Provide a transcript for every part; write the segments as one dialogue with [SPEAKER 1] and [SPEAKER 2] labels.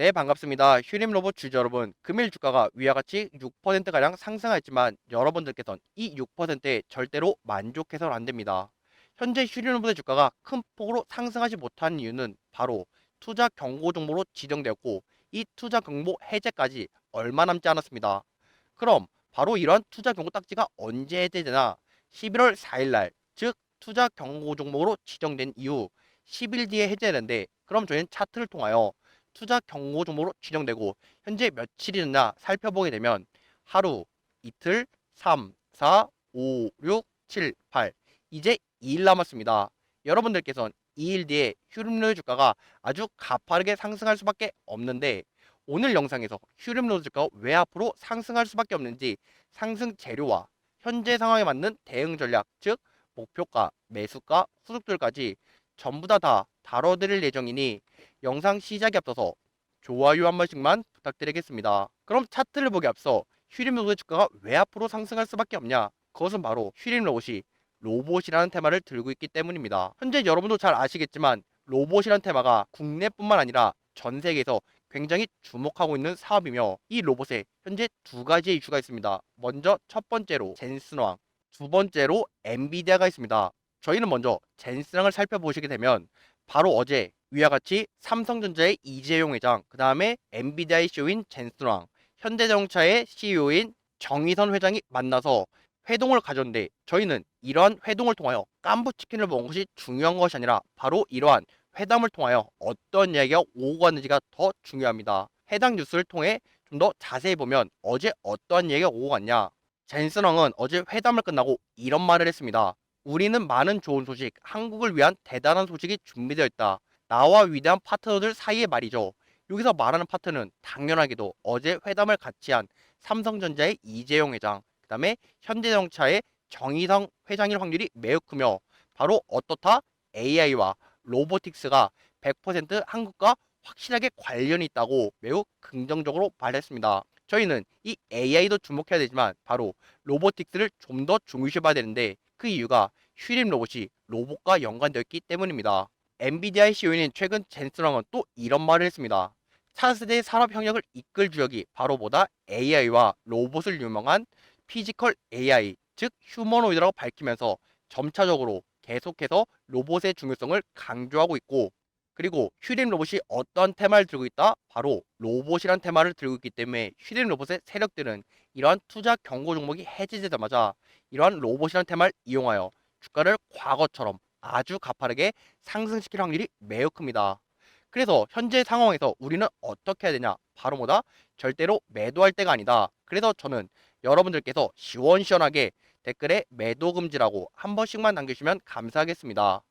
[SPEAKER 1] 네, 반갑습니다. 휴림 로봇 주주 여러분, 금일 주가가 위와 같이 6%가량 상승하였지만 여러분들께서는 이 6%에 절대로 만족해서는 안 됩니다. 현재 휴림 로봇의 주가가 큰 폭으로 상승하지 못하는 이유는 바로 투자 경고 종목으로 지정되었고 이 투자 경고 해제까지 얼마 남지 않았습니다. 그럼 바로 이러한 투자 경고 딱지가 언제 해제되나 11월 4일 날, 즉 투자 경고 종목으로 지정된 이후 10일 뒤에 해제되는데 그럼 저희는 차트를 통하여 투자 경고 종목으로 지정되고 현재 며칠이나 살펴보게 되면 하루, 이틀, 3, 4, 5, 6, 7, 8 이제 2일 남았습니다. 여러분들께서는 2일 뒤에 휴림로드 주가가 아주 가파르게 상승할 수밖에 없는데 오늘 영상에서 휴림로드 주가가 왜 앞으로 상승할 수밖에 없는지 상승 재료와 현재 상황에 맞는 대응 전략 즉 목표가, 매수가, 후속들까지 전부 다 다 다뤄드릴 예정이니 영상 시작에 앞서서 좋아요 한 번씩만 부탁드리겠습니다. 그럼 차트를 보기 앞서 휴림 로봇의 주가가 왜 앞으로 상승할 수밖에 없냐? 그것은 바로 휴림 로봇이 로봇이라는 테마를 들고 있기 때문입니다. 현재 여러분도 잘 아시겠지만 로봇이라는 테마가 국내뿐만 아니라 전 세계에서 굉장히 주목하고 있는 사업이며 이 로봇에 현재 두 가지의 이슈가 있습니다. 먼저 첫 번째로 젠슨왕, 두 번째로 엔비디아가 있습니다. 저희는 먼저 젠슨왕을 살펴보시게 되면 바로 어제 위와 같이 삼성전자의 이재용 회장, 그 다음에 엔비디아의 CEO인 젠슨왕, 현대자동차의 CEO인 정의선 회장이 만나서 회동을 가졌는데 저희는 이러한 회동을 통하여 깐부 치킨을 먹은 것이 중요한 것이 아니라 바로 이러한 회담을 통하여 어떤 이야기가 오고 갔는지가 더 중요합니다. 해당 뉴스를 통해 좀 더 자세히 보면 어제 어떠한 얘기가 오고 갔냐. 젠슨왕은 어제 회담을 끝나고 이런 말을 했습니다. 우리는 많은 좋은 소식, 한국을 위한 대단한 소식이 준비되어 있다. 나와 위대한 파트너들 사이의 말이죠. 여기서 말하는 파트는 당연하게도 어제 회담을 같이 한 삼성전자의 이재용 회장, 그 다음에 현대자동차의 정의성 회장일 확률이 매우 크며 바로 어떻다 AI와 로보틱스가 100% 한국과 확실하게 관련이 있다고 매우 긍정적으로 말했습니다. 저희는 이 AI도 주목해야 되지만 바로 로보틱스를 좀 더 중요시 봐야 되는데 그 이유가 휴림 로봇이 로봇과 연관되어 있기 때문입니다. 엔비디아의 CEO인 최근 젠슨왕은 또 이런 말을 했습니다. 차세대 산업 협력을 이끌 주역이 바로 보다 AI와 로봇을 유명한 피지컬 AI, 즉 휴머노이드라고 밝히면서 점차적으로 계속해서 로봇의 중요성을 강조하고 있고 그리고 휴림 로봇이 어떤 테마를 들고 있다? 바로 로봇이란 테마를 들고 있기 때문에 휴림 로봇의 세력들은 이러한 투자 경고 종목이 해제되자마자 이러한 로봇이란 테마를 이용하여 주가를 과거처럼 아주 가파르게 상승시킬 확률이 매우 큽니다. 그래서 현재 상황에서 우리는 어떻게 해야 되냐? 바로 뭐다? 절대로 매도할 때가 아니다. 그래서 저는 여러분들께서 시원시원하게 댓글에 매도 금지라고 한 번씩만 남겨주시면 감사하겠습니다.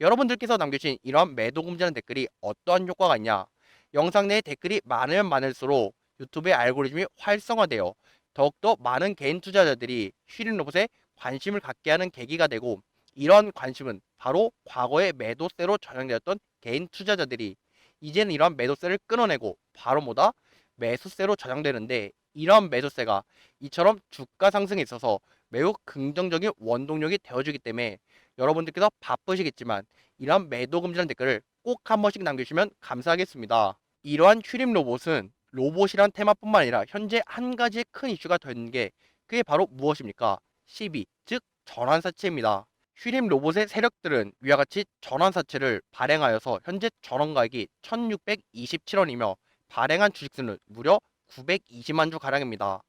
[SPEAKER 1] 여러분들께서 남겨주신 이러한 매도 금지라는 댓글이 어떠한 효과가 있냐? 영상 내에 댓글이 많으면 많을수록 유튜브의 알고리즘이 활성화되어 더욱더 많은 개인 투자자들이 휴림 로봇에 관심을 갖게 하는 계기가 되고 이러한 관심은 바로 과거의 매도세로 전형되었던 개인 투자자들이 이제는 이러한 매도세를 끊어내고 바로 뭐다? 매수세로 전향되는데 이러한 매수세가 이처럼 주가 상승에 있어서 매우 긍정적인 원동력이 되어주기 때문에 여러분들께서 바쁘시겠지만 이러한 매도 금지라는 댓글을 꼭 한 번씩 남겨주시면 감사하겠습니다. 이러한 휴림 로봇은 로봇이란 테마뿐만 아니라 현재 한 가지의 큰 이슈가 되는 게 그게 바로 무엇입니까? 12, 즉 전환사채입니다. 휴림 로봇의 세력들은 위와 같이 전환사채를 발행하여서 현재 전원가액이 1627원이며 발행한 주식수는 무려 920만 주 가량입니다.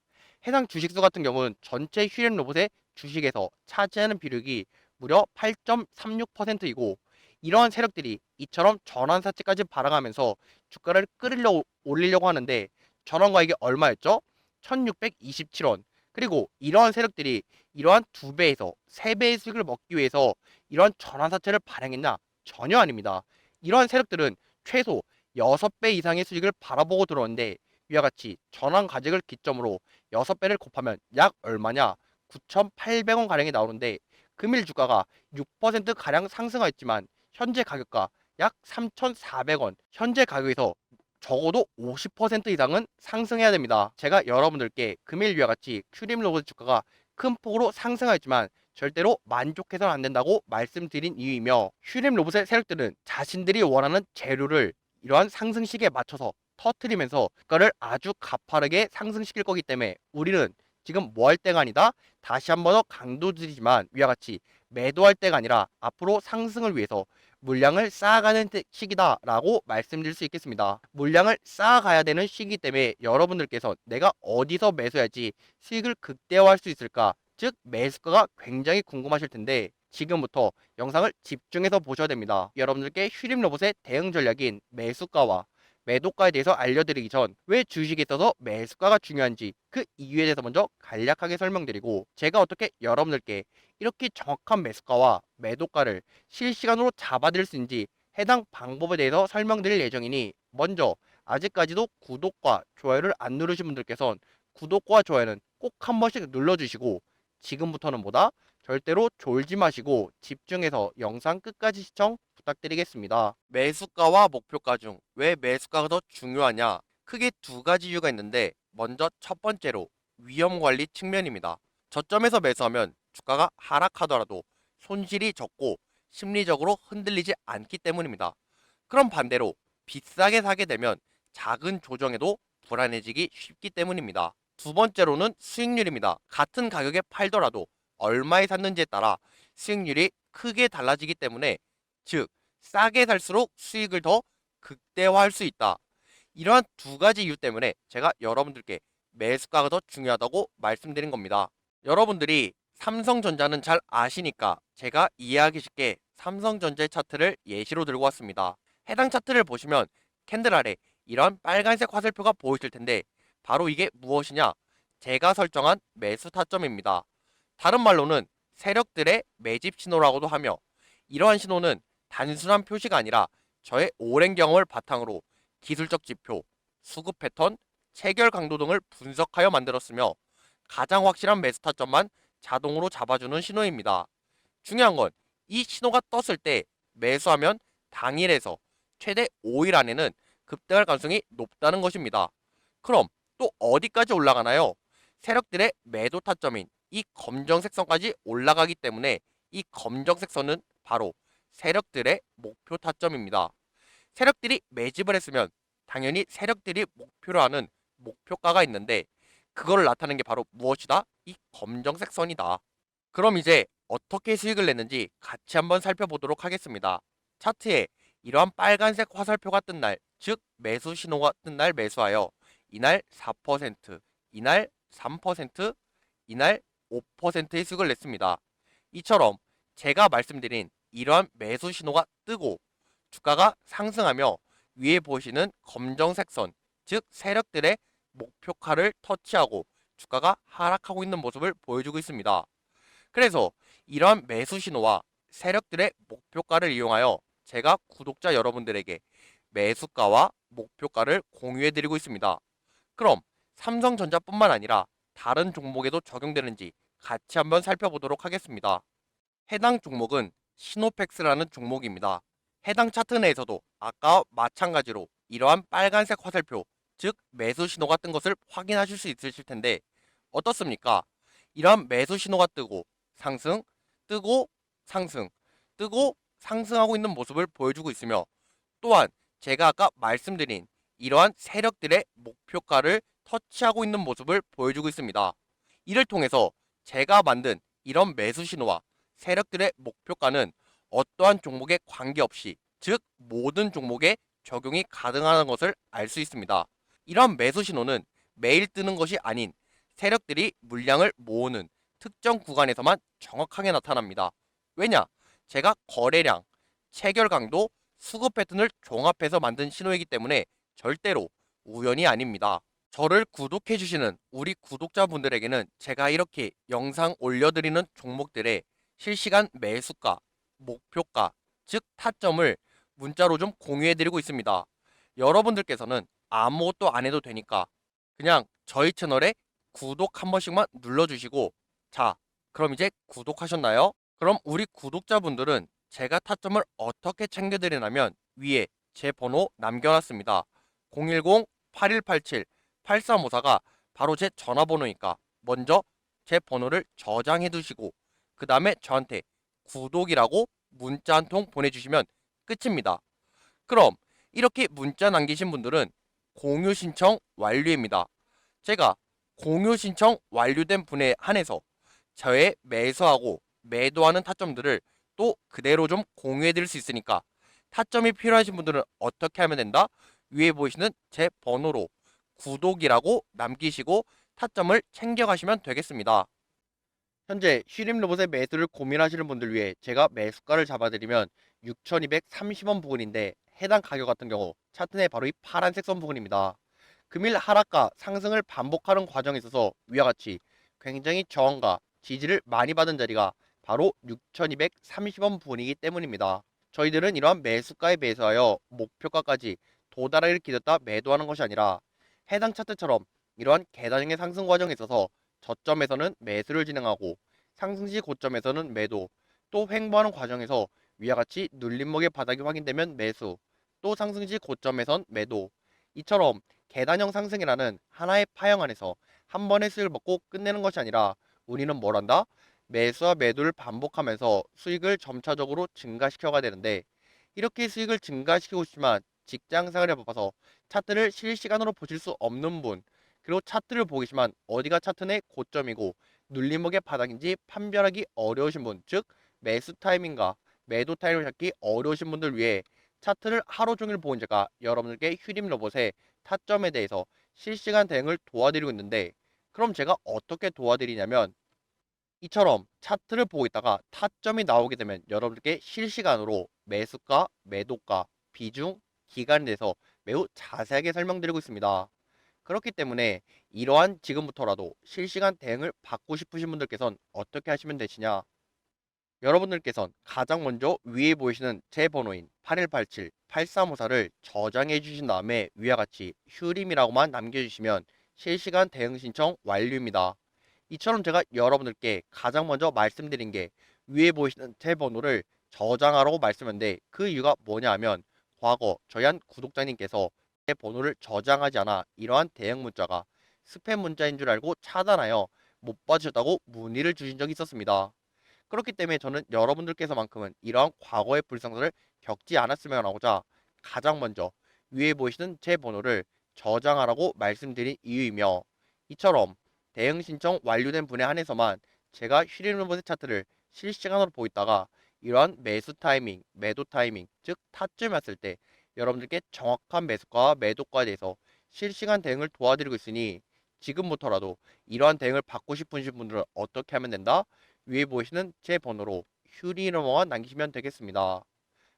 [SPEAKER 1] 해당 주식수 같은 경우는 전체 휴림 로봇의 주식에서 차지하는 비율이 무려 8.36%이고 이러한 세력들이 이처럼 전환사채까지 발행하면서 주가를 끌으려고 올리려고 하는데 전환가액이 얼마였죠? 1627원. 그리고 이러한 세력들이 이러한 두 배에서 세 배의 수익을 먹기 위해서 이러한 전환사채를 발행했나? 전혀 아닙니다. 이러한 세력들은 최소 6배 이상의 수익을 바라보고 들어오는데 위와 같이 전환 가액을 기점으로 6배를 곱하면 약 얼마냐? 9,800원 가량이 나오는데 금일 주가가 6% 가량 상승하였지만 현재 가격과 약 3,400원. 현재 가격에서 적어도 50% 이상은 상승해야 됩니다. 제가 여러분들께 금일 위와 같이 큐림 로봇 주가가 큰 폭으로 상승하였지만 절대로 만족해서는 안 된다고 말씀드린 이유이며 큐림 로봇의 세력들은 자신들이 원하는 재료를 이러한 상승 시기에 맞춰서 터트리면서 주가를 아주 가파르게 상승시킬 거기 때문에 우리는 지금 뭐 할 때가 아니다. 다시 한 번 더 강조드리지만 위와 같이 매도할 때가 아니라 앞으로 상승을 위해서 물량을 쌓아가는 때- 시기다라고 말씀드릴 수 있겠습니다. 물량을 쌓아가야 되는 시기 때문에 여러분들께서 내가 어디서 매수해야지 수익을 극대화할 수 있을까? 즉 매수가가 굉장히 궁금하실 텐데 지금부터 영상을 집중해서 보셔야 됩니다. 여러분들께 휴림 로봇의 대응 전략인 매수가와 매도가에 대해서 알려드리기 전 왜 주식에 있어서 매수가가 중요한지 그 이유에 대해서 먼저 간략하게 설명드리고 제가 어떻게 여러분들께 이렇게 정확한 매수가와 매도가를 실시간으로 잡아드릴 수 있는지 해당 방법에 대해서 설명드릴 예정이니 먼저 아직까지도 구독과 좋아요를 안 누르신 분들께선 구독과 좋아요는 꼭 한 번씩 눌러주시고 지금부터는 뭐다? 절대로 졸지 마시고 집중해서 영상 끝까지 시청 부탁드리겠습니다. 매수가와 목표가 중 왜 매수가가 더 중요하냐? 크게 두 가지 이유가 있는데 먼저 첫 번째로 위험 관리 측면입니다. 저점에서 매수하면 주가가 하락하더라도 손실이 적고 심리적으로 흔들리지 않기 때문입니다. 그럼 반대로 비싸게 사게 되면 작은 조정에도 불안해지기 쉽기 때문입니다. 두 번째로는 수익률입니다. 같은 가격에 팔더라도 얼마에 샀는지에 따라 수익률이 크게 달라지기 때문에 즉 싸게 살수록 수익을 더 극대화할 수 있다. 이러한 두 가지 이유 때문에 제가 여러분들께 매수가가 더 중요하다고 말씀드린 겁니다. 여러분들이 삼성전자는 잘 아시니까 제가 이해하기 쉽게 삼성전자의 차트를 예시로 들고 왔습니다. 해당 차트를 보시면 캔들 아래 이런 빨간색 화살표가 보이실 텐데 바로 이게 무엇이냐? 제가 설정한 매수 타점입니다. 다른 말로는 세력들의 매집 신호라고도 하며 이러한 신호는 단순한 표시가 아니라 저의 오랜 경험을 바탕으로 기술적 지표, 수급 패턴, 체결 강도 등을 분석하여 만들었으며 가장 확실한 매수 타점만 자동으로 잡아주는 신호입니다. 중요한 건 이 신호가 떴을 때 매수하면 당일에서 최대 5일 안에는 급등할 가능성이 높다는 것입니다. 그럼 또 어디까지 올라가나요? 세력들의 매도 타점인 이 검정색 선까지 올라가기 때문에 이 검정색 선은 바로 세력들의 목표 타점입니다. 세력들이 매집을 했으면 당연히 세력들이 목표로 하는 목표가가 있는데 그걸 나타내는 게 바로 무엇이다? 이 검정색 선이다. 그럼 이제 어떻게 수익을 냈는지 같이 한번 살펴보도록 하겠습니다. 차트에 이러한 빨간색 화살표가 뜬 날, 즉 매수 신호가 뜬 날 매수하여 이날 4%, 이날 3%, 이날 5%의 수익을 냈습니다. 이처럼 제가 말씀드린 이러한 매수 신호가 뜨고 주가가 상승하며 위에 보시는 검정색 선, 즉 세력들의 목표가를 터치하고 주가가 하락하고 있는 모습을 보여주고 있습니다. 그래서 이러한 매수 신호와 세력들의 목표가를 이용하여 제가 구독자 여러분들에게 매수가와 목표가를 공유해 드리고 있습니다. 그럼 삼성전자뿐만 아니라 다른 종목에도 적용되는지 같이 한번 살펴보도록 하겠습니다. 해당 종목은 시노팩스라는 종목입니다. 해당 차트 내에서도 아까와 마찬가지로 이러한 빨간색 화살표, 즉 매수 신호가 뜬 것을 확인하실 수 있으실 텐데 어떻습니까? 이러한 매수 신호가 뜨고 상승, 뜨고 상승, 뜨고 상승하고 있는 모습을 보여주고 있으며 또한 제가 아까 말씀드린 이러한 세력들의 목표가를 터치하고 있는 모습을 보여주고 있습니다. 이를 통해서 제가 만든 이런 매수 신호와 세력들의 목표가는 어떠한 종목에 관계없이 즉 모든 종목에 적용이 가능하다는 것을 알 수 있습니다. 이러한 매수 신호는 매일 뜨는 것이 아닌 세력들이 물량을 모으는 특정 구간에서만 정확하게 나타납니다. 왜냐? 제가 거래량, 체결 강도, 수급 패턴을 종합해서 만든 신호이기 때문에 절대로 우연이 아닙니다. 저를 구독해 주시는 우리 구독자분들에게는 제가 이렇게 영상 올려드리는 종목들의 실시간 매수가, 목표가, 즉 타점을 문자로 좀 공유해 드리고 있습니다. 여러분들께서는 아무것도 안 해도 되니까 그냥 저희 채널에 구독 한 번씩만 눌러주시고 자 그럼 이제 구독하셨나요? 그럼 우리 구독자분들은 제가 타점을 어떻게 챙겨드리냐면 위에 제 번호 남겨놨습니다. 010-8187-8354가 바로 제 전화번호니까 먼저 제 번호를 저장해 두시고 그 다음에 저한테 구독이라고 문자 한 통 보내주시면 끝입니다. 그럼 이렇게 문자 남기신 분들은 공유 신청 완료입니다. 제가 공유 신청 완료된 분에 한해서 저의 매수하고 매도하는 타점들을 또 그대로 좀 공유해 드릴 수 있으니까 타점이 필요하신 분들은 어떻게 하면 된다? 위에 보이시는 제 번호로 구독이라고 남기시고 타점을 챙겨가시면 되겠습니다. 현재 쉬림 로봇의 매수를 고민하시는 분들 위해 제가 매수가를 잡아드리면 6,230원 부근인데 해당 가격 같은 경우 차트 내 바로 이 파란색 선 부근입니다. 금일 하락과 상승을 반복하는 과정에 있어서 위와 같이 굉장히 저항과 지지를 많이 받은 자리가 바로 6,230원 부근이기 때문입니다. 저희들은 이러한 매수가에 매수하여 목표가까지 도달하기를 기다렸다 매도하는 것이 아니라 해당 차트처럼 이러한 계단형의 상승 과정에 있어서 저점에서는 매수를 진행하고 상승 시 고점에서는 매도 또 횡보하는 과정에서 위와 같이 눌림목의 바닥이 확인되면 매수 또 상승 시 고점에선 매도 이처럼 계단형 상승이라는 하나의 파형 안에서 한 번의 수익을 먹고 끝내는 것이 아니라 우리는 뭘 한다? 매수와 매도를 반복하면서 수익을 점차적으로 증가시켜가 되는데 이렇게 수익을 증가시키고 싶지만 직장 생활에 바빠서 차트를 실시간으로 보실 수 없는 분 그리고 차트를 보기지만 어디가 차트 내 고점이고 눌림목의 바닥인지 판별하기 어려우신 분, 즉 매수 타이밍과 매도 타이밍을 잡기 어려우신 분들 위해 차트를 하루 종일 보은 제가 여러분들께 휴림 로봇의 타점에 대해서 실시간 대응을 도와드리고 있는데 그럼 제가 어떻게 도와드리냐면 이처럼 차트를 보고 있다가 타점이 나오게 되면 여러분들께 실시간으로 매수가, 매도가, 비중, 기간에 대해서 매우 자세하게 설명드리고 있습니다. 그렇기 때문에 이러한 지금부터라도 실시간 대응을 받고 싶으신 분들께선 어떻게 하시면 되시냐? 여러분들께선 가장 먼저 위에 보이시는 제 번호인 8187 8354를 저장해 주신 다음에 위와 같이 휴림이라고만 남겨주시면 실시간 대응 신청 완료입니다. 이처럼 제가 여러분들께 가장 먼저 말씀드린 게 위에 보이시는 제 번호를 저장하라고 말씀했는데 그 이유가 뭐냐 하면 과거 저희 한 구독자님께서 제 번호를 저장하지 않아 이러한 대응 문자가 스팸 문자인 줄 알고 차단하여 못 받으셨다고 문의를 주신 적이 있었습니다. 그렇기 때문에 저는 여러분들께서만큼은 이러한 과거의 불상사를 겪지 않았으면 하고자 가장 먼저 위에 보이시는 제 번호를 저장하라고 말씀드린 이유이며 이처럼 대응 신청 완료된 분에 한해서만 제가 휴림 로봇의 차트를 실시간으로 보이다가 이러한 매수 타이밍, 매도 타이밍, 즉 타점이 왔을 때 여러분들께 정확한 매수가와 매도가에 대해서 실시간 대응을 도와드리고 있으니 지금부터라도 이러한 대응을 받고 싶으신 분들은 어떻게 하면 된다? 위에 보이시는 제 번호로 휴리너머만 남기시면 되겠습니다.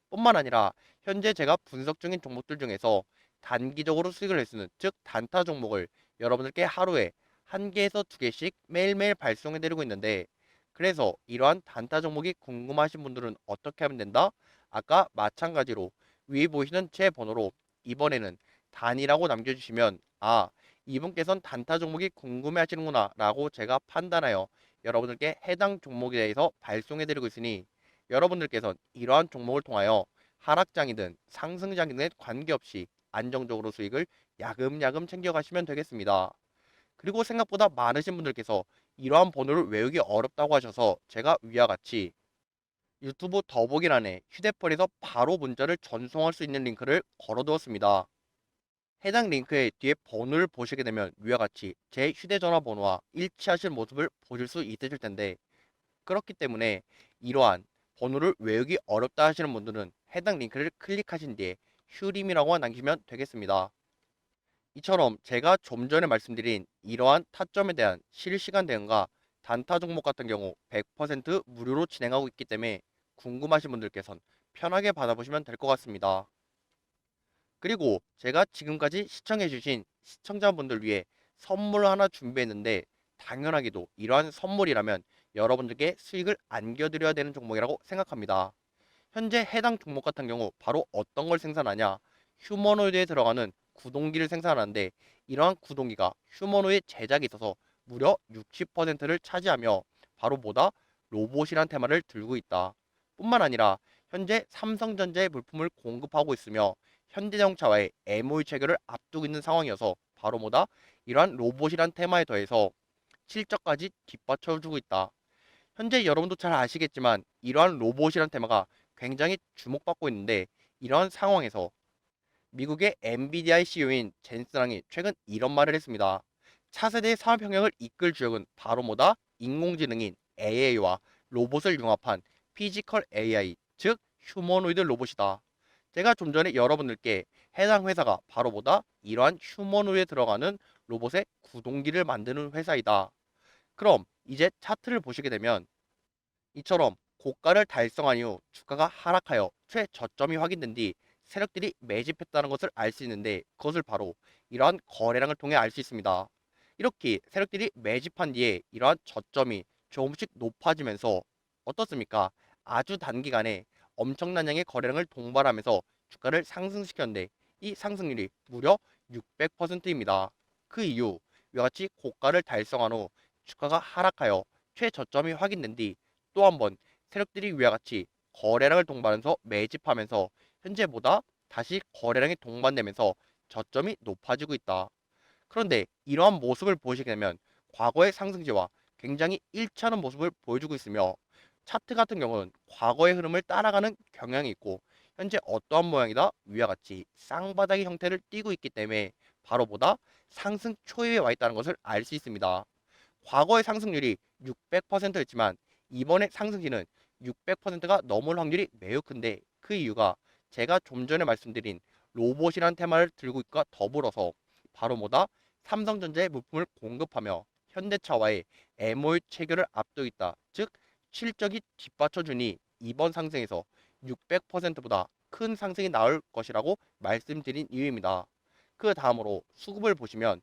[SPEAKER 1] 뿐만 아니라 현재 제가 분석 중인 종목들 중에서 단기적으로 수익을 있는 즉 단타 종목을 여러분들께 하루에 한 개에서 두 개씩 매일매일 발송해 드리고 있는데 그래서 이러한 단타 종목이 궁금하신 분들은 어떻게 하면 된다? 아까 마찬가지로 위에 보이시는 제 번호로 이번에는 단이라고 남겨주시면 아 이분께선 단타 종목이 궁금해 하시는구나 라고 제가 판단하여 여러분들께 해당 종목에 대해서 발송해 드리고 있으니 여러분들께선 이러한 종목을 통하여 하락장이든 상승장이든 관계없이 안정적으로 수익을 야금야금 챙겨가시면 되겠습니다. 그리고 생각보다 많으신 분들께서 이러한 번호를 외우기 어렵다고 하셔서 제가 위와 같이 유튜브 더보기란에 휴대폰에서 바로 문자를 전송할 수 있는 링크를 걸어두었습니다. 해당 링크의 뒤에 번호를 보시게 되면 위와 같이 제 휴대전화 번호와 일치하실 모습을 보실 수 있으실 텐데 그렇기 때문에 이러한 번호를 외우기 어렵다 하시는 분들은 해당 링크를 클릭하신 뒤에 휴림이라고 남기시면 되겠습니다. 이처럼 제가 좀 전에 말씀드린 이러한 타점에 대한 실시간 대응과 단타 종목 같은 경우 100% 무료로 진행하고 있기 때문에 궁금하신 분들께선 편하게 받아보시면 될 것 같습니다. 그리고 제가 지금까지 시청해주신 시청자분들 위해 선물 하나 준비했는데 당연하게도 이러한 선물이라면 여러분들께 수익을 안겨드려야 되는 종목이라고 생각합니다. 현재 해당 종목 같은 경우 바로 어떤 걸 생산하냐 휴머노이드에 들어가는 구동기를 생산하는데 이러한 구동기가 휴머노이드 제작에 있어서 무려 60%를 차지하며 바로 뭐다? 로봇이란 테마를 들고 있다. 뿐만 아니라 현재 삼성전자의 물품을 공급하고 있으며 현대자동차와의 MOU 체결을 앞두고 있는 상황이어서 바로 뭐다? 이러한 로봇이란 테마에 더해서 실적까지 뒷받쳐주고 있다. 현재 여러분도 잘 아시겠지만 이러한 로봇이란 테마가 굉장히 주목받고 있는데 이러한 상황에서 미국의 엔비디아의 CEO인 젠스랑이 최근 이런 말을 했습니다. 차세대 산업혁명을 이끌 주역은 바로 뭐다? 인공지능인 AI와 로봇을 융합한 피지컬 AI, 즉 휴머노이드 로봇이다. 제가 좀 전에 여러분들께 해당 회사가 바로 뭐다? 이러한 휴머노이드에 들어가는 로봇의 구동기를 만드는 회사이다. 그럼 이제 차트를 보시게 되면 이처럼 고가를 달성한 이후 주가가 하락하여 최저점이 확인된 뒤 세력들이 매집했다는 것을 알 수 있는데 그것을 바로 이러한 거래량을 통해 알 수 있습니다. 이렇게 세력들이 매집한 뒤에 이러한 저점이 조금씩 높아지면서 어떻습니까? 아주 단기간에 엄청난 양의 거래량을 동반하면서 주가를 상승시켰는데 이 상승률이 무려 600%입니다. 그 이후 이와 같이 고가를 달성한 후 주가가 하락하여 최저점이 확인된 뒤 또 한 번 세력들이 위와 같이 거래량을 동반해서 매집하면서 현재보다 다시 거래량이 동반되면서 저점이 높아지고 있다. 그런데 이러한 모습을 보시게 되면 과거의 상승지와 굉장히 일치하는 모습을 보여주고 있으며 차트 같은 경우는 과거의 흐름을 따라가는 경향이 있고 현재 어떠한 모양이다 위와 같이 쌍바닥의 형태를 띠고 있기 때문에 바로보다 상승 초입에 와 있다는 것을 알 수 있습니다. 과거의 상승률이 600%였지만 이번에 상승기는 600%가 넘을 확률이 매우 큰데 그 이유가 제가 좀 전에 말씀드린 로봇이라는 테마를 들고 있과 더불어서 바로 뭐다 삼성전자의 부품을 공급하며 현대차와의 MOU 체결을 앞두고 있다. 즉 실적이 뒷받쳐주니 이번 상승에서 600%보다 큰 상승이 나올 것이라고 말씀드린 이유입니다. 그 다음으로 수급을 보시면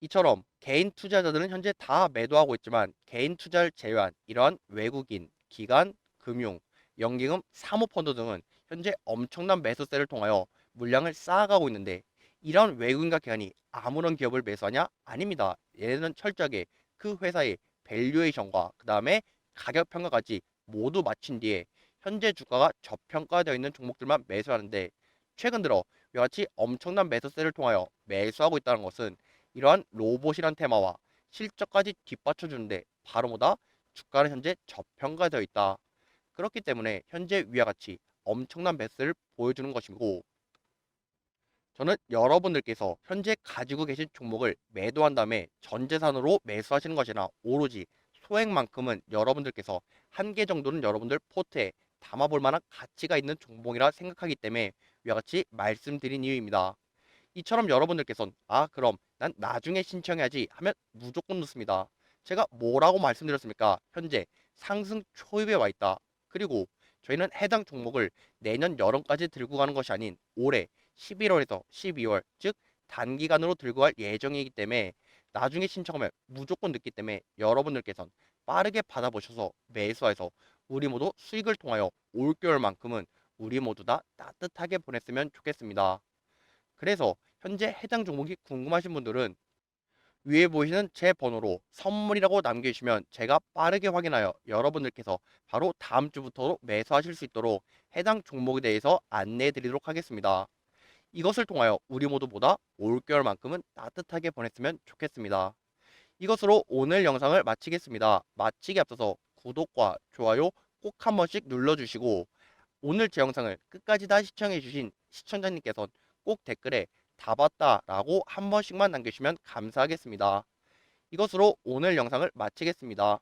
[SPEAKER 1] 이처럼 개인 투자자들은 현재 다 매도하고 있지만 개인 투자를 제외한 이러한 외국인, 기관, 금융, 연기금, 사모펀드 등은 현재 엄청난 매수세를 통하여 물량을 쌓아가고 있는데 이러한 외국인과 기관이 아무런 기업을 매수하냐? 아닙니다. 얘네는 철저하게 그 회사의 밸류에이션과 그 다음에 가격 평가까지 모두 마친 뒤에 현재 주가가 저평가되어 있는 종목들만 매수하는데 최근 들어 이와 같이 엄청난 매수세를 통하여 매수하고 있다는 것은 이러한 로봇이란 테마와 실적까지 뒷받쳐주는데 바로 뭐다? 주가는 현재 저평가되어 있다. 그렇기 때문에 현재 위와 같이 엄청난 매수를 보여주는 것이고 저는 여러분들께서 현재 가지고 계신 종목을 매도한 다음에 전 재산으로 매수하시는 것이나 오로지 소액만큼은 여러분들께서 한 개 정도는 여러분들 포트에 담아볼 만한 가치가 있는 종목이라 생각하기 때문에 위와 같이 말씀드린 이유입니다. 이처럼 여러분들께서는 아 그럼 난 나중에 신청해야지 하면 무조건 넣습니다. 제가 뭐라고 말씀드렸습니까? 현재 상승 초입에 와 있다. 그리고 저희는 해당 종목을 내년 여름까지 들고 가는 것이 아닌 올해 11월에서 12월 즉 단기간으로 들고 갈 예정이기 때문에 나중에 신청하면 무조건 늦기 때문에 여러분들께서는 빠르게 받아보셔서 매수해서 우리 모두 수익을 통하여 올겨울만큼은 우리 모두 다 따뜻하게 보냈으면 좋겠습니다. 그래서 현재 해당 종목이 궁금하신 분들은 위에 보이시는 제 번호로 선물이라고 남겨주시면 제가 빠르게 확인하여 여러분들께서 바로 다음 주부터 매수하실 수 있도록 해당 종목에 대해서 안내해 드리도록 하겠습니다. 이것을 통하여 우리 모두보다 올겨울만큼은 따뜻하게 보냈으면 좋겠습니다. 이것으로 오늘 영상을 마치겠습니다. 마치기 앞서서 구독과 좋아요 꼭 한 번씩 눌러주시고 오늘 제 영상을 끝까지 다 시청해주신 시청자님께서는 꼭 댓글에 다 봤다 라고 한 번씩만 남겨주시면 감사하겠습니다. 이것으로 오늘 영상을 마치겠습니다.